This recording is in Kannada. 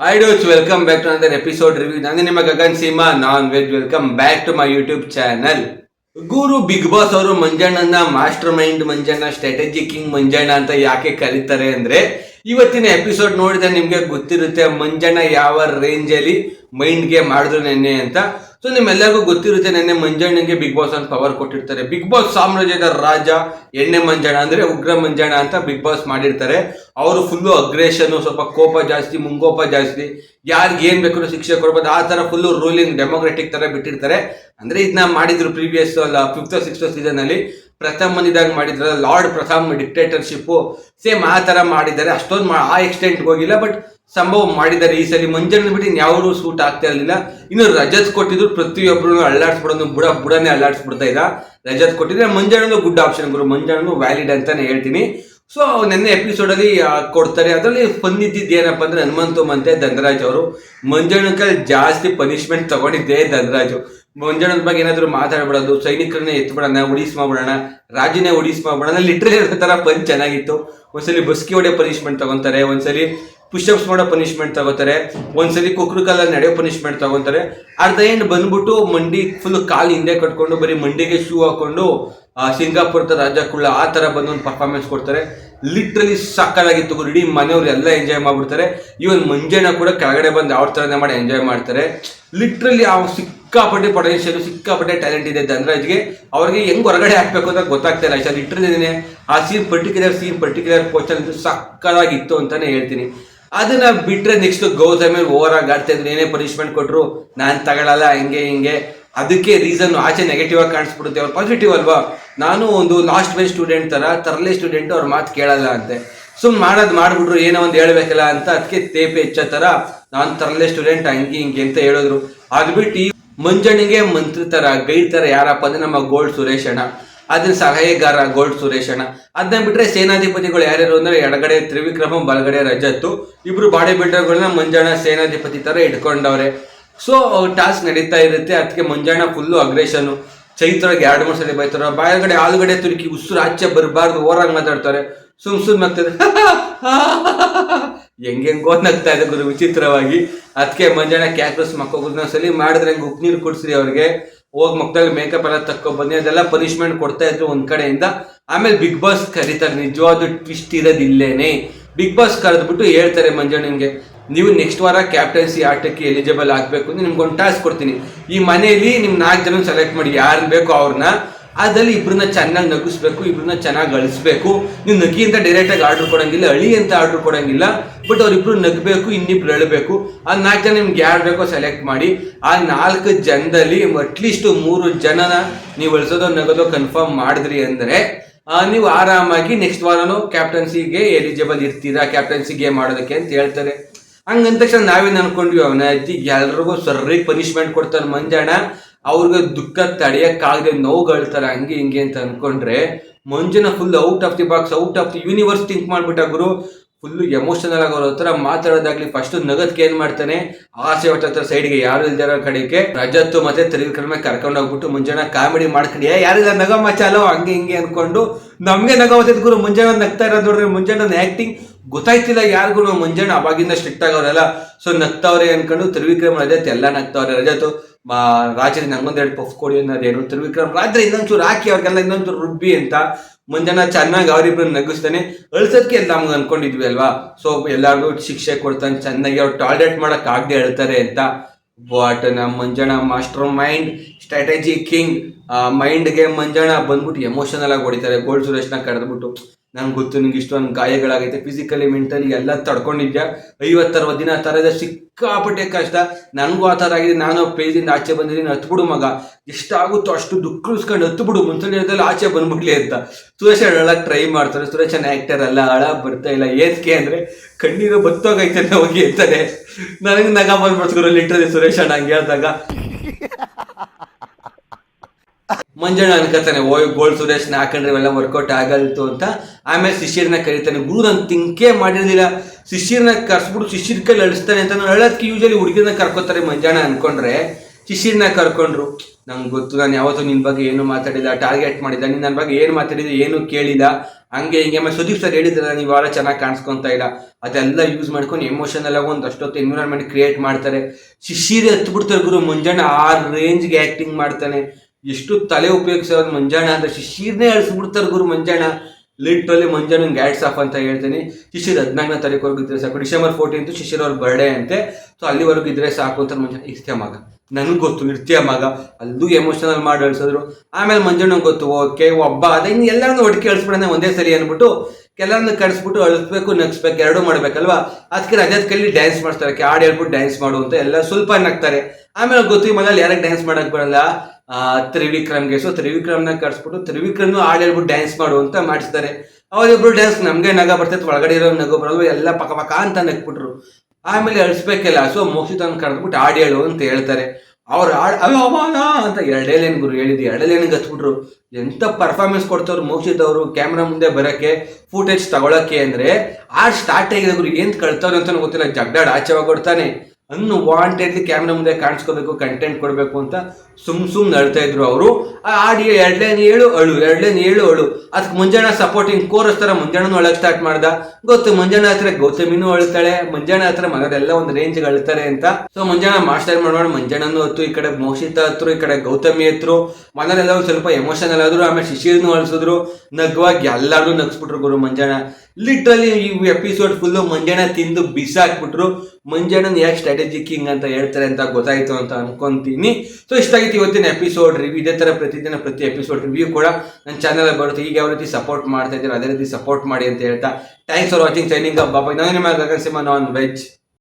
Hi dose welcome back to another episode review ನಾನು ನಿಮ್ಮ Gagan Seema non veg welcome back to my YouTube channel Guru big boss ಅವರು ಮಂಜಣ್ಣನ master mind Manjanna strategy king Manjanna ಅಂತ ಯಾಕೆ ಕರೀತಾರೆ ಅಂದ್ರೆ ಇವತ್ತಿನ ಎಪಿಸೋಡ್ ನೋಡಿದ್ರೆ ನಿಮ್ಗೆ ಗೊತ್ತಿರುತ್ತೆ ಮಂಜಣ್ಣ ಯಾವ ರೇಂಜ್ ಅಲ್ಲಿ ಮೈಂಡ್ಗೆ ಮಾಡಿದ್ರು ನೆನ್ನೆ ಅಂತ. ಸೊ ನಿಮ್ಮೆಲ್ಲರಿಗೂ ಗೊತ್ತಿರುತ್ತೆ ನೆನ್ನೆ ಮಂಜಣ್ಣಗೆ ಬಿಗ್ ಬಾಸ್ ಅಂತ ಪವರ್ ಕೊಟ್ಟಿರ್ತಾರೆ. ಬಿಗ್ ಬಾಸ್ ಸಾಮ್ರಾಜ್ಯದ ರಾಜ, ಎಣ್ಣೆ ಮಂಜಣ್ಣ ಅಂದ್ರೆ ಉಗ್ರ ಮಂಜಣ್ಣ ಅಂತ ಬಿಗ್ ಬಾಸ್ ಮಾಡಿರ್ತಾರೆ. ಅವರು ಫುಲ್ಲು ಅಗ್ರೆಷನ್ ಸ್ವಲ್ಪ ಕೋಪ ಜಾಸ್ತಿ, ಮುಂಗೋಪ ಜಾಸ್ತಿ. ಯಾರಿಗೆ ಏನ್ ಬೇಕಾದ್ರೂ ಶಿಕ್ಷೆ ಕೊಡ್ಬೋದು, ಆ ತರ ಫುಲ್ಲು ರೂಲಿಂಗ್ ಡೆಮೋಕ್ರೆಟಿಕ್ ತರ ಬಿಟ್ಟಿರ್ತಾರೆ. ಅಂದ್ರೆ ಇದನ್ನ ಮಾಡಿದ್ರು ಪ್ರೀವಿಯಸ್ ಅಲ್ಲ ಫಿಫ್ತ್ ಸಿಕ್ಸ್ತ್ ಸೀಸನ್ ಅಲ್ಲಿ. ಪ್ರಥಮ್ ಬಂದಿದಾಗ ಮಾಡಿದ್ರಲ್ಲ ಲಾರ್ಡ್ ಪ್ರಥಮ್ ಡಿಕ್ಟೇಟರ್ಶಿಪ್ ಸೇಮ್ ಆ ತರ ಮಾಡಿದ್ದಾರೆ. ಅಷ್ಟೊಂದು ಆ ಎಕ್ಸ್ಟೆಂಟ್ ಹೋಗಿಲ್ಲ, ಬಟ್ ಸಂಭವ ಮಾಡಿದ್ದಾರೆ. ಈ ಸಲ ಮಂಜಣ್ಣ ಬಿಟ್ಟು ಇನ್ಯಾವರು ಸೂಟ್ ಆಗ್ತಾ ಇರಲಿಲ್ಲ. ಇನ್ನು ರಜತ್ ಕೊಟ್ಟಿದ್ರು ಪ್ರತಿಯೊಬ್ಬರು ಅಲ್ಲಾಡ್ಸ್ಬಿಡೋದು, ಬುಡ ಬುಡನೇ ಅಲ್ಲಾಡ್ಸ್ಬಿಡ್ತಾ ಇದ್ದ ರಜತ್ ಕೊಟ್ಟಿದ್ರೆ ಮಂಜಣ್ಣನು ಗುಡ್ ಆಪ್ಷನ್ ಗುರು. ಮಂಜಣ್ಣನು ವ್ಯಾಲಿಡ್ ಅಂತಾನೆ ಹೇಳ್ತೀನಿ. ಸೊ ನೆನ್ನೆ ಎಪಿಸೋಡ್ ಅಲ್ಲಿ ಆ, ಕೊಡ್ತಾರೆ. ಅದರಲ್ಲಿ ಫನ್ ಇದ್ದಿದ್ದು ಏನಪ್ಪ ಅಂದ್ರೆ ಹನುಮಂತು ಮಂತೆ ಧನರಾಜ್ ಅವರು. ಮಂಜಣ್ಣಕಲ್ ಜಾಸ್ತಿ ಪನಿಷ್ಮೆಂಟ್ ತಗೊಂಡಿದ್ದೆ ಧನರಾಜು. ಮಂಜಣ್ಣದ ಬಗ್ಗೆ ಏನಾದರೂ ಮಾತಾಡ್ಬಿಡೋದು ಸೈನಿಕರನ್ನೇ ಎತ್ಬಿಡೋಣ ಉಡಿಸ್ ಮಾಡ್ಬಿಡೋಣ ರಾಜನೇ ಉಡಿಸ್ ಮಾಡ್ಬಿಡೋಣ ಲಿಟ್ರಲಿ ತರ ಪಂಚ್ ಚೆನ್ನಾಗಿತ್ತು. ಒಂದ್ಸಲಿ ಬಸ್ಕಿ ಹೊಡೆ ಪನಿಷ್ಮೆಂಟ್ ತಗೊಂತಾರೆ ಒಂದ್ಸಲಿ ಪುಷಪ್ಸ್ ಮಾಡೋ ಪನಿಷ್ಮೆಂಟ್ ತಗೋತಾರೆ. ಒಂದ್ಸಲಿ ಕುಕ್ರು ಕಾಲಲ್ಲಿ ನಡೆಯೋ ಪನಿಷ್ಮೆಂಟ್ ತಗೋತಾರೆ. ಅರ್ಧ ಎಂಡ್ ಬಂದ್ಬಿಟ್ಟು ಮಂಡಿ ಫುಲ್ ಕಾಲು ಹಿಂದೆ ಕಟ್ಕೊಂಡು ಬರೀ ಮಂಡಿಗೆ ಶೂ ಹಾಕೊಂಡು ಆ, ಸಿಂಗಾಪುರದ ರಾಜ ಕುಳ್ಳ ಆ ತರ ಬಂದು ಒಂದು ಪರ್ಫಾರ್ಮೆನ್ಸ್ ಕೊಡ್ತಾರೆ ಲಿಟ್ರಲಿ ಸಕ್ಕಲಾಗಿತ್ತು ಇಡೀ ಮನೆಯವ್ರು ಎಲ್ಲ ಎಂಜಾಯ್ ಮಾಡ್ಬಿಡ್ತಾರೆ. ಇವನ್ ಮಂಜಣ್ಣ ಕೂಡ ಕೆಳಗಡೆ ಬಂದು ಅವ್ರ ತರನೇ ಮಾಡಿ ಎಂಜಾಯ್ ಮಾಡ್ತಾರೆ. ಲಿಟ್ರಲಿ ಅವ್ರು ಸಿಕ್ಕಾಪಟ್ಟೆ ಪೊಟೆನ್ಷಿಯಲ್ ಸಿಕ್ಕಾಪಟ್ಟೆ ಟ್ಯಾಲೆಂಟ್ ಇದೆ ಧನರಾಜ್ಗೆ. ಅವ್ರಿಗೆ ಹೆಂಗ್ ಹೊರಗಡೆ ಹಾಕ್ಬೇಕು ಅಂತ ಗೊತ್ತಾಗ್ತಾ ಇಲ್ಲ. ಲಿಟ್ರಲಿ ಆ scene particular scene particular postal ಸಕ್ಕಲಾಗಿತ್ತು ಅಂತಾನೆ ಹೇಳ್ತೀನಿ. ಅದನ್ನ ಬಿಟ್ರೆ ನೆಕ್ಸ್ಟ್ ಗೌತಮ್ ಓವರ್ ಆಗಿ ಆಡ್ತಾ ಇದ್ರು, ಏನೇ ಪನಿಷ್ಮೆಂಟ್ ಕೊಟ್ರು, ನಾನು ತಗೊಳಲ್ಲ, ಹಿಂಗೆ ಹಿಂಗೆ. ಅದಕ್ಕೆ ರೀಸನ್ ಆಚೆ ನೆಗೆಟಿವ್ ಆಗಿ ಕಾಣಿಸ್ಬಿಡುತ್ತೆ, ಅವ್ರು ಪಾಸಿಟಿವ್ ಅಲ್ವಾ? ನಾನು ಒಂದು ಲಾಸ್ಟ್ ಬೆಸ್ಟ್ ಸ್ಟೂಡೆಂಟ್ ತರ, ತರಲೆ ಸ್ಟೂಡೆಂಟ್ ಅವ್ರ ಮಾತು ಕೇಳಲ್ಲ ಅಂತೆ. ಸುಮ್ ಮಾಡೋದು ಮಾಡ್ಬಿಟ್ರು, ಏನೋ ಒಂದು ಹೇಳ್ಬೇಕಲ್ಲ ಅಂತ ಅದಕ್ಕೆ ತೇಪೆ ಹೆಚ್ಚ ತರ, ನಾನು ತರಲೆ ಸ್ಟೂಡೆಂಟ್ ಹಂಗೆ, ಹಿಂಗೆ ಅಂತ ಹೇಳಿದ್ರು. ಮಂಜಣಿಗೆ ಈ ಮಂಜಣಿಗೆ ಮಂತ್ರಿ ತರ ಗೈಡ್ ತರ ಯಾರಪ್ಪ ಅಂದ್ರೆ ನಮ್ಮ ಗೋಲ್ಡ್ ಸುರೇಶ್ ಅಣ್ಣ ಅದನ್ನ ಸಲಹೆಗಾರ ಗೋಲ್ಡ್ ಸುರೇಶ್ ಅಣ್ಣ. ಅದನ್ನ ಬಿಟ್ರೆ ಸೇನಾಧಿಪತಿಗಳು ಯಾರ್ಯಾರು ಅಂದ್ರೆ ಎಡಗಡೆ ತ್ರಿವಿಕ್ರಮ, ಬಲಗಡೆ ರಜತ್ತು ಇಬ್ರು ಬಾಡಿ ಬಿಲ್ಡರ್ಗಳನ್ನ ಮಂಜಾಣ ಸೇನಾಧಿಪತಿ ತರ ಇಟ್ಕೊಂಡವ್ರೆ. ಸೊ ಟಾಸ್ಕ್ ನಡೀತಾ ಇರುತ್ತೆ. ಅದಕ್ಕೆ ಮಂಜಾಣ ಫುಲ್ಲು ಅಗ್ರೆಷನ್ ಚೈತ್ರಗೆ ಎರಡು ಮೂರು ಸಲ ಬೈತಾರ. ಬಾಯಗಡೆ ಆಲೂಗಡೆ ತುರುಕಿ ಉಸಿರು ಆಚೆ ಬರಬಾರ್ದು, ಓರಾಗಿ ಮಾತಾಡ್ತಾರೆ. ಸುಮ್ ಸುಮ್ ನಗ್ತದೆ ಹೆಂಗೆಂಗೋ ನಗ್ತಾ ಇದೆ ಗುರು, ವಿಚಿತ್ರವಾಗಿ. ಅದಕ್ಕೆ ಮಂಜಣ್ಣ ಕ್ಯಾಕ್ಟಸ್ ಮಕ್ಕೋಗುದ್ನ ಸಲಿ ಮಾಡಿದ್ರೆ ಹಂಗೆ ಉಪ್ಪು ನೀರು ಕುಡಿಸ್ರಿ ಅವ್ರಿಗೆ. ಹೋಗಿ ಮಕ್ಕಳಲ್ಲಿ ಮೇಕಪ್ ಎಲ್ಲ ತಕ್ಕೊ ಬನ್ನಿ, ಅದೆಲ್ಲ ಪನಿಷ್ಮೆಂಟ್ ಕೊಡ್ತಾ ಇದ್ರು ಒಂದ್ ಕಡೆಯಿಂದ. ಆಮೇಲೆ ಬಿಗ್ ಬಾಸ್ ಕರೀತಾರೆ, ನಿಜವಾದ ಟ್ವಿಸ್ಟ್ ಇರೋದು ಇಲ್ಲೇನೆ ಬಿಗ್ ಬಾಸ್ ಕರೆದ್ಬಿಟ್ಟು ಹೇಳ್ತಾರೆ ಮಂಜಣ್ಣನ್ಗೆ ನೀವು ನೆಕ್ಸ್ಟ್ ವಾರ ಕ್ಯಾಪ್ಟನ್ಸಿ ಆಟಕ್ಕೆ ಎಲಿಜಿಬಲ್ ಆಗಬೇಕು ಅಂದ್ರೆ ನಿಮ್ಗೆ ಒಂದು ಟಾಸ್ಕ್ ಕೊಡ್ತೀನಿ. ಈ ಮನೆಯಲ್ಲಿ ನಿಮ್ ನಾಲ್ಕು ಜನ ಸೆಲೆಕ್ಟ್ ಮಾಡಿ ಯಾರು ಬೇಕೋ ಅವ್ರನ್ನ ಅದ್ರಲ್ಲಿ ಇಬ್ಬರನ್ನ ಚೆನ್ನಾಗಿ ನಗಿಸ್ಬೇಕು, ಇಬ್ರನ್ನ ಚೆನ್ನಾಗಿ ಅಳಿಸ್ಬೇಕು. ನೀವು ನಗಿ ಅಂತ ಡೈರೆಕ್ಟ್ ಆಗಿ ಆರ್ಡರ್ ಕೊಡೋಂಗಿಲ್ಲ, ಅಳಿ ಅಂತ ಆರ್ಡರ್ ಕೊಡೋಂಗಿಲ್ಲ ಬಟ್ ಅವ್ರಿಬ್ರು ನಗಬೇಕು, ಇನ್ನಿಬ್ರು ಅಳಬೇಕು. ಆ ನಾಲ್ಕು ಜನ ನಿಮ್ಗೆ ಯಾರು ಬೇಕೋ ಸೆಲೆಕ್ಟ್ ಮಾಡಿ, ಆ ನಾಲ್ಕು ಜನದಲ್ಲಿ ಅಟ್ಲೀಸ್ಟ್ ಮೂರು ಜನನ ನೀವು ಅಳಿಸೋದೋ ನಗೋದೋ ಕನ್ಫರ್ಮ್ ಮಾಡಿದ್ರಿ ಅಂದರೆ ನೀವು ಆರಾಮಾಗಿ ನೆಕ್ಸ್ಟ್ ವಾರನು ಕ್ಯಾಪ್ಟನ್ಸಿಗೆ ಎಲಿಜಿಬಲ್ ಇರ್ತೀರಾ ಕ್ಯಾಪ್ಟನ್ಸಿಗೆ ಮಾಡೋದಕ್ಕೆ ಅಂತ ಹೇಳ್ತಾರೆ. ಹಂಗಂದ ತಕ್ಷಣ ನಾವೇನು ಅನ್ಕೊಂಡ್ವಿ, ಅವನ ಅಜ್ಜಿ ಎಲ್ರಿಗೂ ಸರ್ರಿ ಪನಿಷ್ಮೆಂಟ್ ಕೊಡ್ತಾನೆ ಮಂಜಣ್ಣ ಅವ್ರಿಗೆ ದುಃಖ ತಡೆಯಕ್ಕಾಗದೆ ನೋವುಗಳ್ತಾರೆ, ಹಂಗೆ ಹಿಂಗೆ ಅಂತ ಅನ್ಕೊಂಡ್ರೆ, ಮಂಜುನ full out of the box out of the universe think ಮಾಡ್ಬಿಟ್ಟ ಗುರು. ಫುಲ್ ಎಮೋಷನಲ್ ಆಗಿ ಅವ್ರ ಹತ್ರ ಮಾತಾಡೋದಾಗ್ಲಿ ಫಸ್ಟ್ ನಗದ್ಕೆ ಏನ್ ಮಾಡ್ತಾನೆ? ಆಸೆ ಹೊಟ್ಟ ಹತ್ರ ಸೈಡ್ಗೆ ಯಾರು ಇಲ್ದಿರೋ ಕಡೆಗೆ ರಜತ್ತು ಮತ್ತೆ ಕರ್ಕೊಂಡು ಹೋಗ್ಬಿಟ್ಟು ಮುಂಜಾನೆ ಕಾಮಿಡಿ ಮಾಡ್ಕೊಂಡು ಯಾರಿಲ್ಲ, ನಗ ಮಚಾಲೋ ಹಂಗೆ ಹಿಂಗೆ ಅನ್ಕೊಂಡು ನಮ್ಗೆ ನಗ ಬರ್ತೈತೆ ಗುರು. ಮುಂಜಾನೆ ನಗ್ತಾ ಇರೋದು ನೋಡ್ರಿ ಮುಂಜಾನೆ ಆಕ್ಟಿಂಗ್ ಗೊತ್ತಾಯ್ತಿಲ್ಲ ಯಾರಿಗೂ ಮುಂಜಾನೆ ಅವಾಗಿಂದ ಸ್ಟ್ರಿಕ್ಟ್ ಆಗೋರಲ್ಲ ಸೊ, ನಗ್ತಾವ್ರೆ ಅನ್ಕೊಂಡು ತ್ರಿವಿಕ್ರಮ್ ರಜತ್ ಎಲ್ಲ ನಗ್ತಾವ್ರೆ ರಜತು ರಾತ್ರಿ ನಂಗೊಂದೆರಡು ಪಫ್ ಕೊಡಿ ಅನ್ನೋದೇನು ತ್ರಿವಿಕ್ರಮ್. ರಾತ್ರಿ ಇನ್ನೊಂಚೂರು ಹಾಕಿ ಅವ್ರಿಗೆಲ್ಲ ಇನ್ನೊಂದು ರುಬ್ಬಿ ಅಂತ ಮುಂಜಾನೆ ಚೆನ್ನಾಗಿ ಅವರಿಬ್ರು ನಗಿಸ್ತಾನೆ ಅಳ್ಸೋದಕ್ಕೆ ಎಲ್ಲ ನಮ್ಗೆ ಅನ್ಕೊಂಡಿದ್ವಿ ಅಲ್ವಾ? ಸೊ ಎಲ್ಲಾರ್ಗೂ ಶಿಕ್ಷೆ ಕೊಡ್ತಾನೆ, ಚೆನ್ನಾಗಿ ಅವ್ರು ಟಾಯ್ಲೆಟ್ ಮಾಡಕ್ ಆಗದೆ ಹೇಳ್ತಾರೆ ಅಂತ. ಬಟ್ ನಮ್ಮ Manjanna master mind strategy king ಮೈಂಡ್ಗೆ Manjanna ಬಂದ್ಬಿಟ್ಟು ಎಮೋಷನಲ್ ಆಗಿ ಹೊಡಿತಾರೆ. ಗೋಲ್ಡ್ ಸುರೇಶ್ನ ಕರೆದ್ಬಿಟ್ಟು. ನನ್ಗೆ ಗೊತ್ತು, ನಿಂಗೆ ಇಷ್ಟೊಂದು ಗಾಯಗಳಾಗೈತೆ. ಫಿಸಿಕಲಿ ಮೆಂಟಲಿ ಎಲ್ಲ ತಡ್ಕೊಂಡಿದ್ಯಾ? ಐವತ್ತರವತ್ತು ದಿನ ಆ ಥರದ ಸಿಕ್ಕಾಪಟ್ಟೆ ಕಷ್ಟ. ನನಗೂ ಆ ಥರ ಆಗಿದೆ. ನಾನು ಪೇಜಿಂದ ಆಚೆ ಬಂದಿದ್ದೀನಿ. ಹತ್ಬಿಡು ಮಗ. ಎಷ್ಟಾಗುತ್ತೋ ಅಷ್ಟು ದುಃಖಿಸ್ಕೊಂಡು ಹತ್ಬಿಡು. ಮುಂಚೆ ಆಚೆ ಬಂದ್ಬಿಡ್ಲಿ ಅಂತ. ಸುರೇಶ್ ಅಳಕ್ಕೆ ಟ್ರೈ ಮಾಡ್ತಾರೆ. ಸುರೇಶನ ಆ್ಯಕ್ಟರ್ ಅಲ್ಲ ಅಳ ಬರ್ತಾ ಇಲ್ಲ. ಏನ್ಕೆ ಅಂದರೆ ಕಣ್ಣೀರು ಬತ್ತೋಗೈತೆ ಹೋಗಿ ಹೇಳ್ತಾರೆ ನನಗೆ ನಗ ಬಂದ್ಬಿಡ್ಸ್ಕೊರು ಲಿಟ್ರಲಿ ಸುರೇಶ್ ಅಣ್ಣ ಹಂಗೆ ಮಂಜಣ್ಣ ಅನ್ಕೋತಾನೆ, ಓಯ್ ಗೋಲ್ಡ್ ಸುರೇಶ್ ಹಾಕೊಂಡ್ರೆ ಇವೆಲ್ಲ ವರ್ಕೌಟ್ ಆಗಲ್ತು ಅಂತ. ಆಮೇಲೆ ಶಿಷ್ಯರನ್ನ ಕರೀತಾನೆ, ಗುರು ನಾನು ತಿಂಕೆ ಮಾಡಿರಲಿಲ್ಲ. ಶಿಷ್ಯರನ್ನ ಕರ್ಸ್ಬಿಟ್ಟು ಶಿಷ್ಯರ ಕೈಲಿ ಅಳಿಸ್ತಾನೆ ಅಂತ ನಾನು ಹೇಳೋದಕ್ಕೆ ಯೂಶಲಿ ಹುಡುಗಿನ ಕರ್ಕೋತಾರೆ ಮಂಜಣ್ಣ ಅನ್ಕೊಂಡ್ರೆ. ಶಿಷ್ಯರನ್ನ ಕರ್ಕೊಂಡ್ರು, ನಂಗೆ ಗೊತ್ತು, ನಾನು ಯಾವತ್ತೂ ನಿನ್ನ ಬಗ್ಗೆ ಏನು ಮಾತಾಡಿಲ್ಲ ಟಾರ್ಗೆಟ್ ಮಾಡಿಲ್ಲ, ನೀನು ನನ್ನ ಬಗ್ಗೆ ಏನು ಮಾತಾಡಿದ ಏನು ಕೇಳಿಲ್ಲ. ಹಂಗೆ ಹಿಂಗೆ. ಆಮೇಲೆ ಸುದೀಪ್ ಸರ್ ಹೇಳಿದ್ರಲ್ಲ, ನೀವು ವಾರ ಚೆನ್ನಾಗಿ ಕಾಣಿಸ್ಕೊತಾ ಇಲ್ಲ. ಅದೆಲ್ಲ ಯೂಸ್ ಮಾಡ್ಕೊಂಡು ಎಮೋಷನಲ್ ಆಗಿ ಒಂದು ಅಷ್ಟೊತ್ತು ಎನ್ವಿರಾನ್ಮೆಂಟ್ ಕ್ರಿಯೇಟ್ ಮಾಡ್ತಾರೆ. ಶಿಶಿರಿ ಹತ್ಬಿಡ್ತಾರೆ ಗುರು ಮುಂಜಾನೆ ಆ ರೇಂಜ್ಗೆ ಆಕ್ಟಿಂಗ್ ಮಾಡ್ತಾನೆ. ಎಷ್ಟು ತಲೆ ಉಪಯೋಗಿಸೋದು ಮಂಜಾಣ ಅಂದ್ರೆ ಶಿಶಿರ್ನೇ ಅಳಿಸ್ಬಿಡ್ತಾರೆ ಗುರು ಮಂಜಾಣ. ಲಿಟ್ರಲ್ಲಿ ಮಂಜಾಣ ಗ್ಯಾಡ್ಸ್ ಆಫ್ ಅಂತ ಹೇಳ್ತೀನಿ. ಶಿಶಿರ್ ಹದಿನಾಲ್ಕನೇ ತಾರೀಕು ಇದ್ರೆ ಸಾಕು. ಡಿಸೆಂಬರ್ ಫೋರ್ಟೀನ್ತ್ ಶಿಶಿರ್ ಅವ್ರ ಬರ್ಡೇ ಅಂತೆ. ಸೊ ಅಲ್ಲಿವರೆಗೂ ಇದ್ರೆ ಸಾಕು ಅಂತ ಮಂಜಾಣ ಇರ್ತೀಯ ಮಗ. ನನಗೆ ಗೊತ್ತು, ಇರ್ತೀಯ ಮಗ. ಅಲ್ಲೂ ಎಮೋಷನಲ್ ಮಾಡಿ ಅಳಿಸಿದ್ರು ಆಮೇಲೆ ಮಂಜಣ್ಣಂಗೆ ಗೊತ್ತು, ಓಕೆ ಒಬ್ಬ ಅದ ಇನ್ನು ಎಲ್ಲರನ್ನೂ ಒಟ್ಟಿಗೆ ಒಂದೇ ಸರಿ ಅಂದ್ಬಿಟ್ಟು ಕೆಲವೊಂದು ಕಳಿಸ್ಬಿಟ್ಟು ಅಳಿಸ್ಬೇಕು, ನಗ್ಸ್ಬೇಕು, ಎರಡೂ ಮಾಡ್ಬೇಕಲ್ವಾ? ಅದಕ್ಕೆ ರಜತ್ ಕೈಲಿ ಡ್ಯಾನ್ಸ್ ಮಾಡ್ತಾರೆ ಹಾಡು ಹೇಳ್ಬಿಟ್ಟು ಡ್ಯಾನ್ಸ್ ಮಾಡು ಅಂತ ಎಲ್ಲ ಸ್ವಲ್ಪ ನಗ್ತಾರೆ. ಆಮೇಲೆ ಗೊತ್ತು, ಈ ಮನೇಲಿ ಯಾರಿಗೆ ಡ್ಯಾನ್ಸ್ ಮಾಡಕ್ ಬರಲ್ಲ? ತ್ರಿವಿಕ್ರಮ್ಗೆ. ಸೊ ತ್ರಿವಿಕ್ರಮ್ನ ಕರ್ಸ್ಬಿಟ್ಟು ತ್ರಿವಿಕ್ರಮ್ನು ಹಾಡು ಹೇಳ್ಬಿಟ್ಟು ಡ್ಯಾನ್ಸ್ ಮಾಡು ಅಂತ ಮಾಡಿಸ್ತಾರೆ ಅವರಿಬ್ರು ಡ್ಯಾನ್ಸ್ ನಮ್ಗೆ ನಗ ಬರ್ತೈತೆ, ಒಳಗಡೆ ಇರೋ ನಗು ಬರಲ್ವ, ಎಲ್ಲ ಪಕ್ಕ ಪಕ್ಕ ಅಂತ ನಗ್ಬಿಟ್ರು. ಆಮೇಲೆ ಅಳಿಸ್ಬೇಕಲ್ಲ, ಸೊ ಮೋಕ್ಷಿತನ್ ಕರೆದ್ಬಿಟ್ಟು ಹಾಡು ಹೇಳು ಅಂತ ಹೇಳ್ತಾರೆ. ಅವ್ರು ಹಾಡು ಅಮ್ಮನ ಅಂತ ಎರಡೇ ಲೈನ್ ಗುರು ಹೇಳಿದ್ವಿ ಎರಡೇ ಲೈನ್ಗೆ ಹತ್ಬಿಟ್ರು. ಎಂತ ಪರ್ಫಾರ್ಮೆನ್ಸ್ ಕೊಡ್ತವ್ರು ಮೋಕ್ಷಿತ್ ಅವರು ಕ್ಯಾಮ್ರಾ ಮುಂದೆ ಬರಕ್ಕೆ ಫುಟೇಜ್ ತಗೊಳಕ್ಕೆ ಅಂದ್ರೆ, ಆ ಸ್ಟಾರ್ಟ್ ಆಗಿದೆ ಗುರು, ಏನ್ ಕಳ್ತವ್ರೆ ಅಂತ ಗೊತ್ತಿಲ್ಲ ಜಗ್ಡಾಡ್ ಆಚೆವಾಗ ಕೊಡ್ತಾನೆ ಅನ್ನು ವಾಂಟೆಡ್ಲಿ ಕ್ಯಾಮ್ರಾ ಮುಂದೆ ಕಾಣಿಸ್ಕೋಬೇಕು ಕಂಟೆಂಟ್ ಕೊಡಬೇಕು ಅಂತ ಸುಮ್ ಸುಮ್ ನಡ್ತಾ ಇದ್ರು ಅವರು. ಆ ಹಾಡು ಎರಡ್ಲೇನ್ ಏಳು ಅಳು ಎರಡ್ಲೇನ್ ಏಳು ಅಳು. ಅದಕ್ಕೆ ಮುಂಜಾನೆ ಸಪೋರ್ಟಿಂಗ್ ಕೋರಸ್ ತರ ಮುಂಜಾನೂ ಅಳಕ್ ಸ್ಟಾರ್ಟ್ ಮಾಡ್ದ. ಗೊತ್ತು ಮುಂಜಾನೆ ಹತ್ರ ಗೌತಮಿನೂ ಅಳ್ತಾಳೆ, ಮುಂಜಾನೆ ಹತ್ರ ಮಗದೆಲ್ಲ ಒಂದು ರೇಂಜ್ ಅಳ್ತಾರೆ ಅಂತ. ಸೊ ಮುಂಜಾನೆ ಮಾಸ್ಟರ್ ಮಾಡ್ಕೊಂಡು ಮುಂಜಾನೂ ಹತ್ತು ಈ ಕಡೆ ಮೋಷಿತ ಹತ್ರ, ಈ ಕಡೆ ಗೌತಮಿ ಹತ್ರ. ಮನೇಲೆಲ್ಲ ಸ್ವಲ್ಪ ಎಮೋಷನಲ್ ಆದ್ರು, ಆಮೇಲೆ ಶಿಶಿರ್ನು ಅಳಿಸಿದ್ರು. ನಗ್ವಾಗಿ ಎಲ್ಲಾರು ನಗ್ಸ್ಬಿಟ್ರು ಗುರು ಮಂಜಾನ. ಲಿಟ್ರಲಿ ಈ ಎಪಿಸೋಡ್ ಫುಲ್ಲು ಮಂಜಾನ ತಿಂದು ಬಿಸಾಕ್ಬಿಟ್ರು. ಮಂಜಾನನ್ ಯಾಕೆ ಸ್ಟ್ರಾಟಜಿ ಕಿಂಗ್ ಅಂತ ಹೇಳ್ತಾರೆ ಅಂತ ಗೊತ್ತಾಯ್ತು ಅಂತ ಅನ್ಕೊಂತೀನಿ. ಸೊ ಇಷ್ಟ ಆಗಿತ್ತು ಇವತ್ತಿನ ಎಪಿಸೋಡ್ ರಿವ್ಯೂ ಇದೇ ತರ ಪ್ರತಿದಿನ ಪ್ರತಿ ಎಪಿಸೋಡ್ ರಿವ್ಯೂ ಕೂಡ ನನ್ನ ಚಾನಲ್ ಬರುತ್ತೆ. ಈಗ ಯಾವ ರೀತಿ ಸಪೋರ್ಟ್ ಮಾಡ್ತಾ ಇದ್ದೀರಾ, ಅದೇ ರೀತಿ ಸಪೋರ್ಟ್ ಮಾಡಿ ಅಂತ ಹೇಳ್ತಾ. ಥ್ಯಾಂಕ್ಸ್ ಫಾರ್ ವಾಚಿಂಗ್ ಸೈನಿಂಗ್ ಬಾಬಾ ನಾನು ನಿಮ್ಮ ಗಗನ್ ಸಿಂಹ ನಾನ್ ವೆಜ್